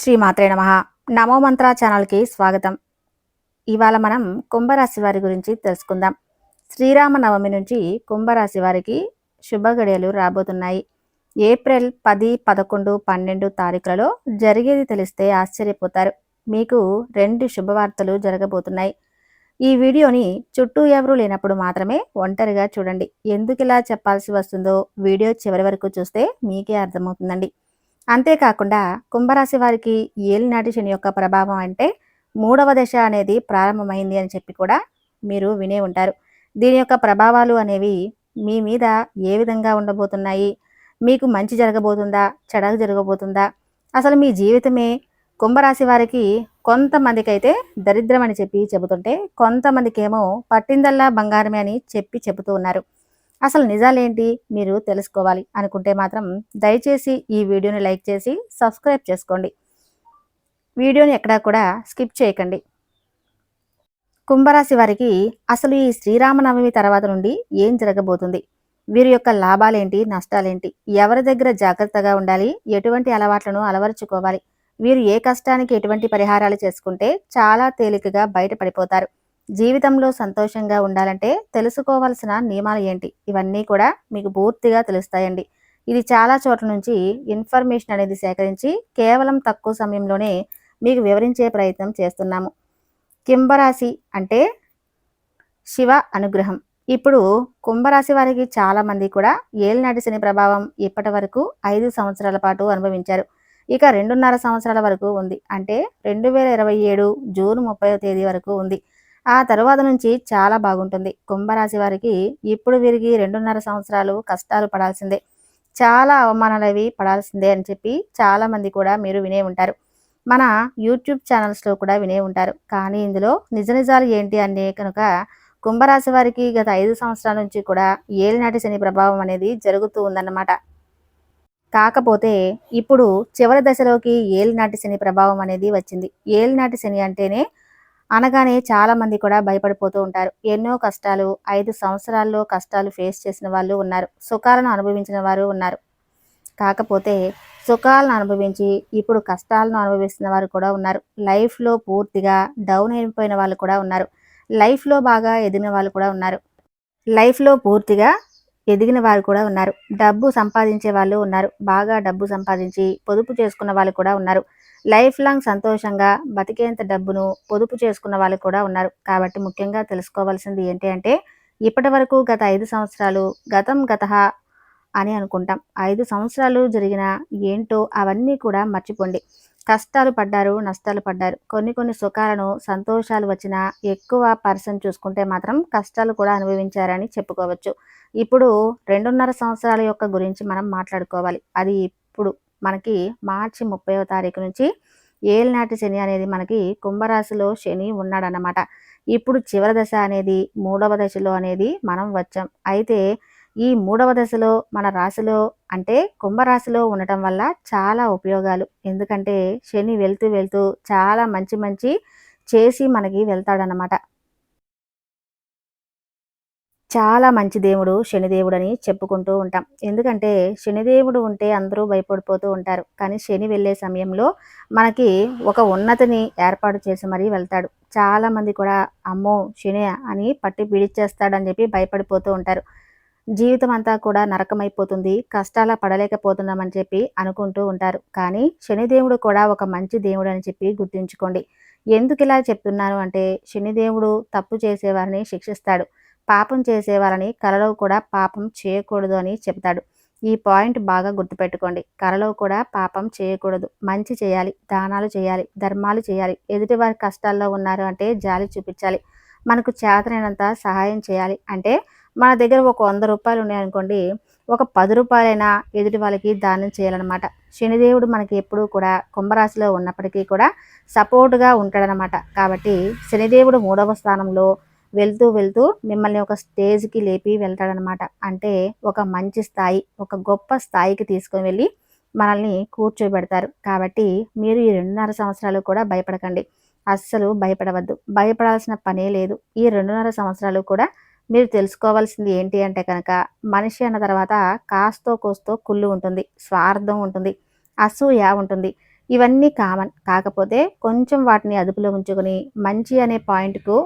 శ్రీమాత్రే నమ. నమో మంత్ర ఛానల్కి స్వాగతం. ఇవాళ మనం కుంభరాశి వారి గురించి తెలుసుకుందాం. శ్రీరామ నవమి నుంచి కుంభరాశి వారికి శుభగడియలు రాబోతున్నాయి. ఏప్రిల్ పది పదకొండు పన్నెండు తారీఖులలో జరిగేది తెలిస్తే ఆశ్చర్యపోతారు. మీకు రెండు శుభవార్తలు జరగబోతున్నాయి. ఈ వీడియోని చుట్టూ ఎవరూ లేనప్పుడు మాత్రమే ఒంటరిగా చూడండి. ఎందుకు ఇలా చెప్పాల్సి వస్తుందో వీడియో చివరి వరకు చూస్తే మీకే అర్థమవుతుందండి. అంతేకాకుండా కుంభరాశి వారికి ఏలినాటి శని యొక్క ప్రభావం అంటే మూడవ దశ అనేది ప్రారంభమైంది అని చెప్పి కూడా మీరు వినే ఉంటారు. దీని యొక్క ప్రభావాలు అనేవి మీ మీద ఏ విధంగా ఉండబోతున్నాయి? మీకు మంచి జరగబోతుందా? చెడగ జరగబోతుందా? అసలు మీ జీవితమే కుంభరాశి వారికి కొంతమందికి అయితే దరిద్రం అని చెప్పి చెబుతుంటే కొంతమందికి ఏమో పట్టిందల్లా బంగారమే అని చెప్పి చెబుతూ ఉన్నారు. అసలు నిజాలేంటి? మీరు తెలుసుకోవాలి. అనుకుంటే మాత్రం దయచేసి ఈ వీడియోని లైక్ చేసి సబ్స్క్రైబ్ చేసుకోండి. వీడియోని ఎక్కడా కూడా స్కిప్ చేయకండి. కుంభరాశి వారికి అసలు ఈ శ్రీరామనవమి తర్వాత నుండి ఏం జరగబోతుంది? వీరి యొక్క లాభాలేంటి? నష్టాలేంటి? ఎవరి దగ్గర జాగ్రత్తగా ఉండాలి? ఎటువంటి అలవాట్లను అలవరుచుకోవాలి? వీరు ఏ కష్టానికి ఎటువంటి పరిహారాలు చేసుకుంటే చాలా తేలికగా బయటపడిపోతారు? జీవితంలో సంతోషంగా ఉండాలంటే తెలుసుకోవాల్సిన నియమాలు ఏంటి? ఇవన్నీ కూడా మీకు పూర్తిగా తెలుస్తాయండి. ఇది చాలా చోట్ల నుంచి ఇన్ఫర్మేషన్ అనేది సేకరించి కేవలం తక్కువ సమయంలోనే మీకు వివరించే ప్రయత్నం చేస్తున్నాము. కింబరాశి అంటే శివ అనుగ్రహం. ఇప్పుడు కుంభరాశి వారికి చాలామంది కూడా ఏలినాటి శని ప్రభావం ఇప్పటి వరకు ఐదు సంవత్సరాల పాటు అనుభవించారు. ఇక రెండున్నర సంవత్సరాల వరకు ఉంది. అంటే రెండు వేల ఇరవై ఏడు జూన్ ముప్పై తేదీ వరకు ఉంది. ఆ తరువాత నుంచి చాలా బాగుంటుంది. కుంభరాశి వారికి ఇప్పుడు వీరికి రెండున్నర సంవత్సరాలు కష్టాలు పడాల్సిందే. చాలా అవమానాలు అవి పడాల్సిందే అని చెప్పి చాలా మంది కూడా మీరు వినే ఉంటారు. మన యూట్యూబ్ ఛానల్స్లో కూడా వినే ఉంటారు. కానీ ఇందులో నిజ నిజాలు ఏంటి అనే కనుక కుంభరాశి వారికి గత ఐదు సంవత్సరాల నుంచి కూడా ఏలినాటి శని ప్రభావం అనేది జరుగుతూ ఉందన్నమాట. కాకపోతే ఇప్పుడు చివరి దశలోకి ఏలినాటి శని ప్రభావం అనేది వచ్చింది. ఏలినాటి శని అంటేనే అనగానే చాలా మంది కూడా భయపడిపోతూ ఉంటారు. ఎన్నో కష్టాలు ఐదు సంవత్సరాల్లో కష్టాలు ఫేస్ చేసిన వాళ్ళు ఉన్నారు. సుఖాలను అనుభవించిన వారు ఉన్నారు. కాకపోతే సుఖాలను అనుభవించి ఇప్పుడు కష్టాలను అనుభవిస్తున్న వారు కూడా ఉన్నారు. లైఫ్లో పూర్తిగా డౌన్ అయిపోయిన వాళ్ళు కూడా ఉన్నారు. లైఫ్లో బాగా ఎదిగిన వాళ్ళు కూడా ఉన్నారు. లైఫ్లో పూర్తిగా ఎదిగిన వారు కూడా ఉన్నారు. డబ్బు సంపాదించే వాళ్ళు ఉన్నారు. బాగా డబ్బు సంపాదించి పొదుపు చేసుకున్న వాళ్ళు కూడా ఉన్నారు. లైఫ్ లాంగ్ సంతోషంగా బతికేంత డబ్బును పొదుపు చేసుకున్న వాళ్ళు కూడా ఉన్నారు. కాబట్టి ముఖ్యంగా తెలుసుకోవాల్సింది ఏంటి అంటే ఇప్పటి వరకు గత ఐదు సంవత్సరాలు గతం గత అని అనుకుంటాం. ఐదు సంవత్సరాలు జరిగిన ఏంటో అవన్నీ కూడా మర్చిపోండి. కష్టాలు పడ్డారు నష్టాలు పడ్డారు. కొన్ని కొన్ని సుఖాలను సంతోషాలు వచ్చిన ఎక్కువ పర్సన్ చూసుకుంటే మాత్రం కష్టాలు కూడా అనుభవించారని చెప్పుకోవచ్చు. ఇప్పుడు రెండున్నర సంవత్సరాల యొక్క గురించి మనం మాట్లాడుకోవాలి. అది ఇప్పుడు మనకి మార్చి ముప్పైవ తారీఖు నుంచి ఏలినాటి శని అనేది మనకి కుంభరాశిలో శని ఉన్నాడనమాట ఇప్పుడు చివరి దశ అనేది మూడవ దశలో అనేది మనం వచ్చాం. అయితే ఈ మూడవ దశలో మన రాశిలో అంటే కుంభరాశిలో ఉండటం వల్ల చాలా ఉపయోగాలు. ఎందుకంటే శని వెళ్తూ వెళ్తూ చాలా మంచి మంచి చేసి మనకి వెళ్తాడనమాట చాలా మంచి దేవుడు శనిదేవుడు అని చెప్పుకుంటూ ఉంటాం. ఎందుకంటే శనిదేవుడు ఉంటే అందరూ భయపడిపోతూ ఉంటారు. కానీ శని వెళ్ళే సమయంలో మనకి ఒక ఉన్నతిని ఏర్పాటు చేసి మరీ వెళ్తాడు. చాలామంది కూడా అమ్మో శని అని పట్టి పీడిచ్చేస్తాడని చెప్పి భయపడిపోతూ ఉంటారు. జీవితం అంతా కూడా నరకమైపోతుంది కష్టాల పడలేకపోతున్నామని చెప్పి అనుకుంటూ ఉంటారు. కానీ శనిదేవుడు కూడా ఒక మంచి దేవుడు అని చెప్పి గుర్తుంచుకోండి. ఎందుకు ఇలా చెప్తున్నాను అంటే శనిదేవుడు తప్పు చేసేవారిని శిక్షిస్తాడు. పాపం చేసేవారిని కలలో కూడా పాపం చేయకూడదు అని చెప్తాడు. ఈ పాయింట్ బాగా గుర్తుపెట్టుకోండి. కలలో కూడా పాపం చేయకూడదు. మంచి చేయాలి దానాలు చేయాలి ధర్మాలు చేయాలి. ఎదుటివారి కష్టాల్లో ఉన్నారు అంటే జాలి చూపించాలి. మనకు చేతనైనంత సహాయం చేయాలి. అంటే మన దగ్గర ఒక వంద రూపాయలు ఉన్నాయనుకోండి ఒక పది రూపాయలైనా ఎదుటి వాళ్ళకి దానం చేయాలన్నమాట. శనిదేవుడు మనకి ఎప్పుడూ కూడా కుంభరాశిలో ఉన్నప్పటికీ కూడా సపోర్ట్గా ఉంటాడనమాట కాబట్టి శనిదేవుడు మూడవ స్థానంలో వెళ్తూ వెళ్తూ మిమ్మల్ని ఒక స్టేజ్కి లేపి వెళ్తాడనమాట అంటే ఒక మంచి స్థాయి ఒక గొప్ప స్థాయికి తీసుకొని వెళ్ళి మనల్ని కూర్చోబెడతారు. కాబట్టి మీరు ఈ రెండున్నర సంవత్సరాలు కూడా భయపడకండి. అస్సలు భయపడవద్దు. భయపడాల్సిన పనే లేదు. ఈ రెండున్నర సంవత్సరాలు కూడా మీరు తెలుసుకోవాల్సింది ఏంటి అంటే కనుక మనిషి అన్న తర్వాత కాస్తో కోస్తో కుళ్ళు ఉంటుంది స్వార్థం ఉంటుంది అసూయ ఉంటుంది. ఇవన్నీ కామన్. కాకపోతే కొంచెం వాటిని అదుపులో ఉంచుకొని మంచి అనే పాయింట్కు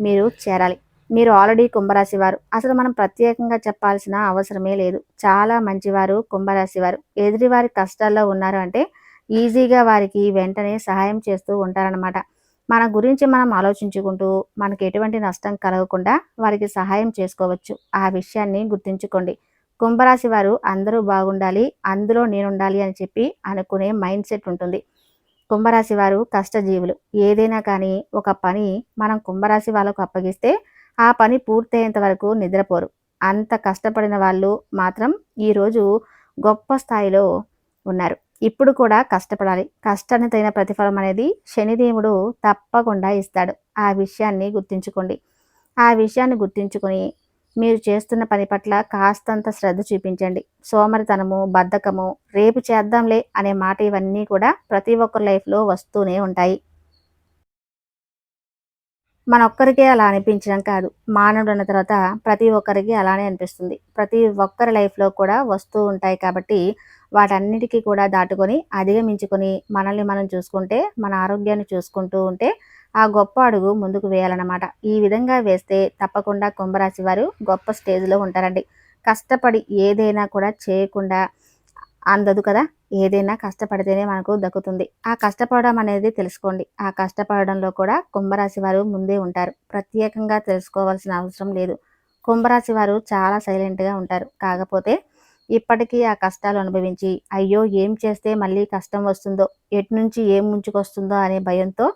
మీరు చేరాలి. మీరు ఆల్రెడీ కుంభరాశి వారు అసలు మనం ప్రత్యేకంగా చెప్పాల్సిన అవసరమే లేదు. చాలా మంచివారు కుంభరాశి వారు ఎదుటివారి కష్టాల్లో ఉన్నారు అంటే ఈజీగా వారికి వెంటనే సహాయం చేస్తూ ఉంటారనమాట మన గురించి మనం ఆలోచించుకుంటూ మనకి ఎటువంటి నష్టం కలగకుండా వారికి సహాయం చేసుకోవచ్చు. ఆ విషయాన్ని గుర్తుంచుకోండి. కుంభరాశి వారు అందరూ బాగుండాలి అందులో నేనుండాలి అని చెప్పి అనుకునే మైండ్ సెట్ ఉంటుంది. కుంభరాశి వారు కష్టజీవులు. ఏదైనా కానీ ఒక పని మనం కుంభరాశి వాళ్ళకు అప్పగిస్తే ఆ పని పూర్తయ్యేంత వరకు నిద్రపోరు. అంత కష్టపడిన వాళ్ళు మాత్రం ఈరోజు గొప్ప స్థాయిలో ఉన్నారు. ఇప్పుడు కూడా కష్టపడాలి. కష్టాన్ని తగిన ప్రతిఫలం అనేది శనిదేవుడు తప్పకుండా ఇస్తాడు. ఆ విషయాన్ని గుర్తుంచుకోండి. ఆ విషయాన్ని గుర్తుంచుకొని మీరు చేస్తున్న పని పట్ల కాస్తంత శ్రద్ధ చూపించండి. సోమరితనము బద్ధకము రేపు చేద్దాంలే అనే మాట ఇవన్నీ కూడా ప్రతి ఒక్కరి లైఫ్లో వస్తూనే ఉంటాయి. మన ఒక్కరికే అలా అనిపించడం కాదు. మానవుడు అన్న తర్వాత ప్రతి ఒక్కరికి అలానే అనిపిస్తుంది. ప్రతి ఒక్కరి లైఫ్లో కూడా వస్తూ ఉంటాయి కాబట్టి వాటన్నిటికీ కూడా దాటుకొని అధిగమించుకొని మనల్ని మనం చూసుకుంటే మన ఆరోగ్యాన్ని చూసుకుంటూ ఉంటే ఆ గొప్ప అడుగు ముందుకు వేయాలన్నమాట. ఈ విధంగా వేస్తే తప్పకుండా కుంభరాశి వారు గొప్ప స్టేజ్లో ఉంటారండి. కష్టపడి ఏదైనా కూడా చేయకుండా అందదు కదా? ఏదైనా కష్టపడితేనే మనకు దక్కుతుంది. ఆ కష్టపడడం అనేది తెలుసుకోండి. ఆ కష్టపడడంలో కూడా కుంభరాశి వారు ముందే ఉంటారు. ప్రత్యేకంగా తెలుసుకోవాల్సిన అవసరం లేదు. కుంభరాశి వారు చాలా సైలెంట్గా ఉంటారు. కాకపోతే ఇప్పటికీ ఆ కష్టాలు అనుభవించి అయ్యో ఏం చేస్తే మళ్ళీ కష్టం వస్తుందో ఎటు నుంచి ఏం ముంచుకొస్తుందో అనే భయంతో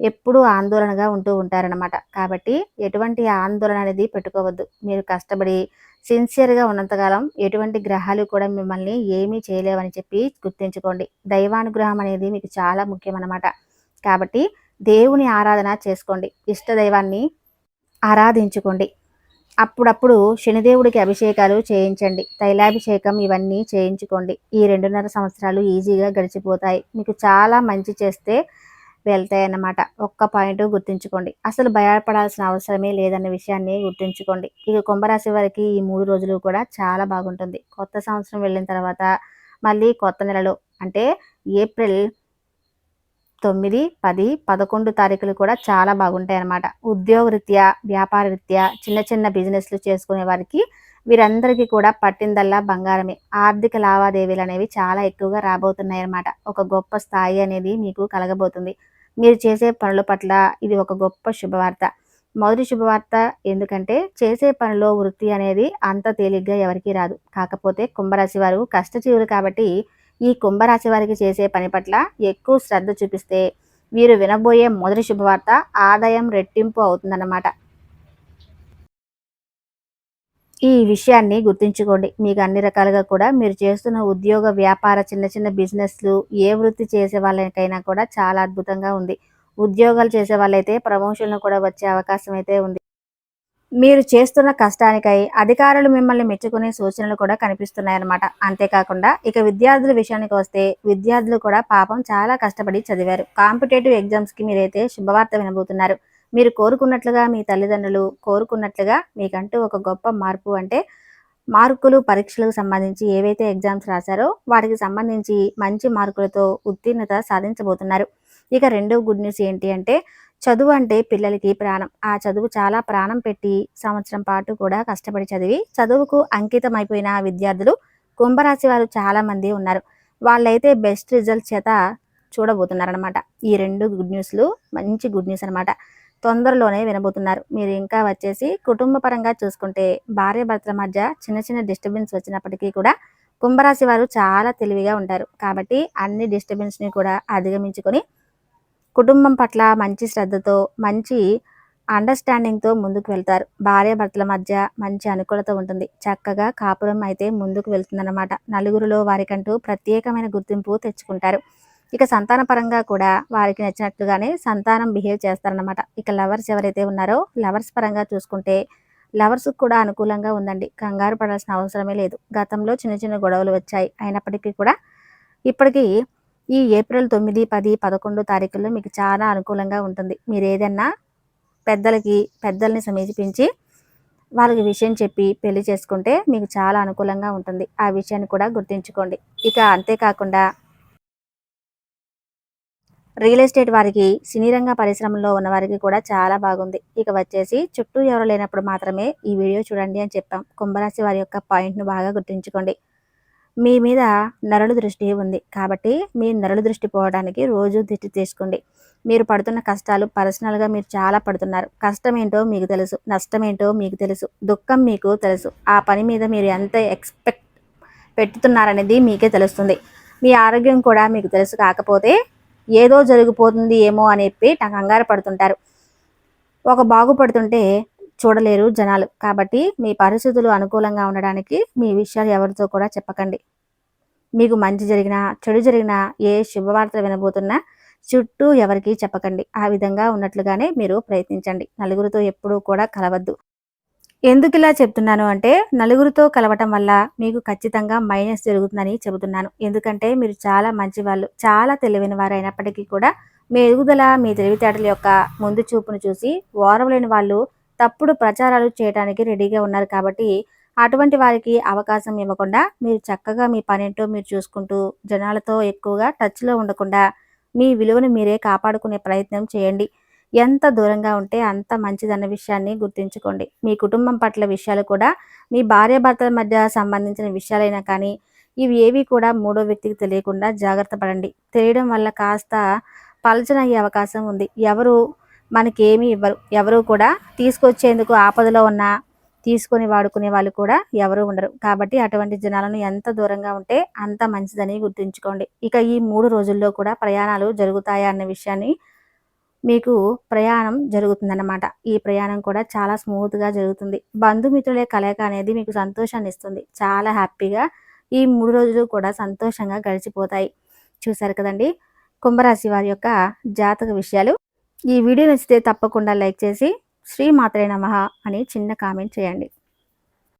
ఎప్పుడూ ఆందోళనగా ఉంటూ ఉంటారనమాట కాబట్టి ఎటువంటి ఆందోళన అనేది పెట్టుకోవద్దు. మీరు కష్టపడి సిన్సియర్గా ఉన్నంతకాలం ఎటువంటి గ్రహాలు కూడా మిమ్మల్ని ఏమీ చేయలేవని చెప్పి గుర్తుంచుకోండి. దైవానుగ్రహం అనేది మీకు చాలా ముఖ్యం అనమాట కాబట్టి దేవుని ఆరాధన చేసుకోండి. ఇష్ట దైవాన్ని ఆరాధించుకోండి. అప్పుడప్పుడు శనిదేవుడికి అభిషేకాలు చేయించండి. తైలాభిషేకం ఇవన్నీ చేయించుకోండి. ఈ రెండున్నర సంవత్సరాలు ఈజీగా గడిచిపోతాయి. మీకు చాలా మంచి చేస్తే వెళ్తాయి అన్నమాట ఒక్క పాయింట్ గుర్తుంచుకోండి. అసలు భయపడాల్సిన అవసరమే లేదన్న విషయాన్ని గుర్తుంచుకోండి. ఇక కుంభరాశి వారికి ఈ మూడు రోజులు కూడా చాలా బాగుంటుంది. కొత్త సంవత్సరం వెళ్ళిన తర్వాత మళ్ళీ కొత్త నెలలో అంటే ఏప్రిల్ తొమ్మిది పది పదకొండు తారీఖులు కూడా చాలా బాగుంటాయి అన్నమాట ఉద్యోగరీత్యా వ్యాపార రీత్యా చిన్న చిన్న బిజినెస్లు చేసుకునే వారికి వీరందరికీ కూడా పట్టిందల్లా బంగారమే. ఆర్థిక లావాదేవీలు అనేవి చాలా ఎక్కువగా రాబోతున్నాయి అన్నమాట ఒక గొప్ప స్థాయి అనేది మీకు కలగబోతుంది. మీరు చేసే పనుల పట్ల ఇది ఒక గొప్ప శుభవార్త. మొదటి శుభవార్త ఎందుకంటే చేసే పనిలో వృత్తి అనేది అంత తేలిగ్గా ఎవరికీ రాదు. కాకపోతే కుంభరాశి వారు కష్టజీవులు కాబట్టి ఈ కుంభరాశి వారికి చేసే పని పట్ల ఎక్కువ శ్రద్ధ చూపిస్తే వీరు వినబోయే మొదటి శుభవార్త ఆదాయం రెట్టింపు అవుతుందన్నమాట. ఈ విషయాన్ని గుర్తుంచుకోండి. మీకు అన్ని రకాలుగా కూడా మీరు చేస్తున్న ఉద్యోగ వ్యాపార చిన్న చిన్న బిజినెస్లు ఏ వృత్తి చేసే వాళ్ళకైనా కూడా చాలా అద్భుతంగా ఉంది. ఉద్యోగాలు చేసే వాళ్ళైతే ప్రమోషన్లు కూడా వచ్చే అవకాశం అయితే ఉంది. మీరు చేస్తున్న కష్టానికై అధికారులు మిమ్మల్ని మెచ్చుకునే సూచనలు కూడా కనిపిస్తున్నాయన్నమాట. అంతేకాకుండా ఇక విద్యార్థుల విషయానికి వస్తే విద్యార్థులు కూడా పాపం చాలా కష్టపడి చదివారు. కాంపిటేటివ్ ఎగ్జామ్స్కి మీరైతే శుభవార్త వినబోతున్నారు. మీరు కోరుకున్నట్లుగా మీ తల్లిదండ్రులు కోరుకున్నట్లుగా మీకంటూ ఒక గొప్ప మార్పు అంటే మార్కులు పరీక్షలకు సంబంధించి ఏవైతే ఎగ్జామ్స్ రాశారో వాటికి సంబంధించి మంచి మార్కులతో ఉత్తీర్ణత సాధించబోతున్నారు. ఇక రెండో గుడ్ న్యూస్ ఏంటి అంటే చదువు అంటే పిల్లలకి ప్రాణం. ఆ చదువు చాలా ప్రాణం పెట్టి సంవత్సరం పాటు కూడా కష్టపడి చదివి చదువుకు అంకితం అయిపోయిన విద్యార్థులు కుంభరాశి వారు చాలామంది ఉన్నారు. వాళ్ళైతే బెస్ట్ రిజల్ట్ చేత చూడబోతున్నారనమాట ఈ రెండు గుడ్ న్యూస్లు మంచి గుడ్ న్యూస్ అనమాట తొందరలోనే వినబోతున్నారు. మీరు ఇంకా వచ్చేసి కుటుంబ పరంగా చూసుకుంటే భార్య భర్తల మధ్య చిన్న చిన్న డిస్టర్బెన్స్ వచ్చినప్పటికీ కూడా కుంభరాశి వారు చాలా తెలివిగా ఉంటారు. కాబట్టి అన్ని డిస్టర్బెన్స్ని కూడా అధిగమించుకొని కుటుంబం పట్ల మంచి శ్రద్ధతో మంచి అండర్స్టాండింగ్తో ముందుకు వెళ్తారు. భార్య భర్తల మధ్య మంచి అనుకూలత ఉంటుంది. చక్కగా కాపురం అయితే ముందుకు వెళ్తుందన్నమాట. నలుగురిలో వారికంటూ ప్రత్యేకమైన గుర్తింపు తెచ్చుకుంటారు. ఇక సంతాన పరంగా కూడా వారికి నచ్చినట్లుగానే సంతానం బిహేవ్ చేస్తారనమాట ఇక లవర్స్ ఎవరైతే ఉన్నారో లవర్స్ పరంగా చూసుకుంటే లవర్స్ కూడా అనుకూలంగా ఉందండి. కంగారు పడాల్సిన అవసరమే లేదు. గతంలో చిన్న చిన్న గొడవలు వచ్చాయి. అయినప్పటికీ కూడా ఇప్పటికీ ఈ ఏప్రిల్ తొమ్మిది పది పదకొండు తారీఖుల్లో మీకు చాలా అనుకూలంగా ఉంటుంది. మీరు ఏదన్నా పెద్దలకి పెద్దల్ని సమీపించి వాళ్ళకి విషయం చెప్పి పెళ్ళి చేసుకుంటే మీకు చాలా అనుకూలంగా ఉంటుంది. ఆ విషయాన్ని కూడా గుర్తుంచుకోండి. ఇక అంతేకాకుండా రియల్ ఎస్టేట్ వారికి సినీ రంగ పరిశ్రమలో ఉన్న వారికి కూడా చాలా బాగుంది. ఇక వచ్చేసి చుట్టూ ఎవరు లేనప్పుడు మాత్రమే ఈ వీడియో చూడండి అని చెప్పాం. కుంభరాశి వారి యొక్క పాయింట్ను బాగా గుర్తుంచుకోండి. మీ మీద నరుల దృష్టి ఉంది. కాబట్టి మీ నరుల దృష్టి పోవడానికి రోజు దిష్టి తీసుకోండి. మీరు పడుతున్న కష్టాలు పర్సనల్గా మీరు చాలా పడుతున్నారు. కష్టం ఏంటో మీకు తెలుసు. నష్టం ఏంటో మీకు తెలుసు. దుఃఖం మీకు తెలుసు. ఆ పని మీద మీరు ఎంత ఎక్స్పెక్ట్ పెట్టుతున్నారనేది మీకే తెలుస్తుంది. మీ ఆరోగ్యం కూడా మీకు తెలుసు. కాకపోతే ఏదో జరిగిపోతుంది ఏమో అని చెప్పి నాకు కంగారు పడుతుంటారు. ఒక బాగుపడుతుంటే చూడలేరు జనాలు. కాబట్టి మీ పరిస్థితులు అనుకూలంగా ఉండడానికి మీ విషయాలు ఎవరితో కూడా చెప్పకండి. మీకు మంచి జరిగినా చెడు జరిగినా ఏ శుభవార్తలు వినబోతున్నా చుట్టూ ఎవరికి చెప్పకండి. ఆ విధంగా ఉన్నట్లుగానే మీరు ప్రయత్నించండి. నలుగురితో ఎప్పుడూ కూడా కలవద్దు. ఎందుకు ఇలా చెప్తున్నాను అంటే నలుగురితో కలవటం వల్ల మీకు ఖచ్చితంగా మైనస్ జరుగుతుందని చెబుతున్నాను. ఎందుకంటే మీరు చాలా మంచి వాళ్ళు చాలా తెలివైన వారు అయినప్పటికీ కూడా మీ ఎదుగుదల మీ తెలివితేటల యొక్క ముందు చూపును చూసి ఓరవలేని వాళ్ళు తప్పుడు ప్రచారాలు చేయడానికి రెడీగా ఉన్నారు కాబట్టి అటువంటి వారికి అవకాశం ఇవ్వకుండా మీరు చక్కగా మీ పనేంటో మీరు చూసుకుంటూ జనాలతో ఎక్కువగా టచ్లో ఉండకుండా మీ విలువను మీరే కాపాడుకునే ప్రయత్నం చేయండి. ఎంత దూరంగా ఉంటే అంత మంచిదన్న విషయాన్ని గుర్తుంచుకోండి. మీ కుటుంబం పట్ల విషయాలు కూడా మీ భార్యాభర్తల మధ్య సంబంధించిన విషయాలైనా కానీ ఇవి ఏవి కూడా మూడో వ్యక్తికి తెలియకుండా జాగ్రత్త పడండి. తెలియడం వల్ల కాస్త పలచన అయ్యే అవకాశం ఉంది. ఎవరు మనకేమీ ఇవ్వరు. ఎవరు కూడా తీసుకొచ్చేందుకు ఆపదలో ఉన్న తీసుకొని వాడుకునే వాళ్ళు కూడా ఎవరు ఉండరు. కాబట్టి అటువంటి జనాలను ఎంత దూరంగా ఉంటే అంత మంచిదని గుర్తుంచుకోండి. ఇక ఈ మూడు రోజుల్లో కూడా ప్రయాణాలు జరుగుతాయా అన్న విషయాన్ని మీకు ప్రయాణం జరుగుతుందన్నమాట. ఈ ప్రయాణం కూడా చాలా స్మూత్గా జరుగుతుంది. బంధుమిత్రులే కలయిక అనేది మీకు సంతోషాన్ని ఇస్తుంది. చాలా హ్యాపీగా ఈ మూడు రోజులు కూడా సంతోషంగా గడిచిపోతాయి. చూసారు కదండి? కుంభరాశి వారి యొక్క జాతక విషయాలు. ఈ వీడియో నచ్చితే తప్పకుండా లైక్ చేసి శ్రీ మాత్రే నమ అని చిన్న కామెంట్ చేయండి.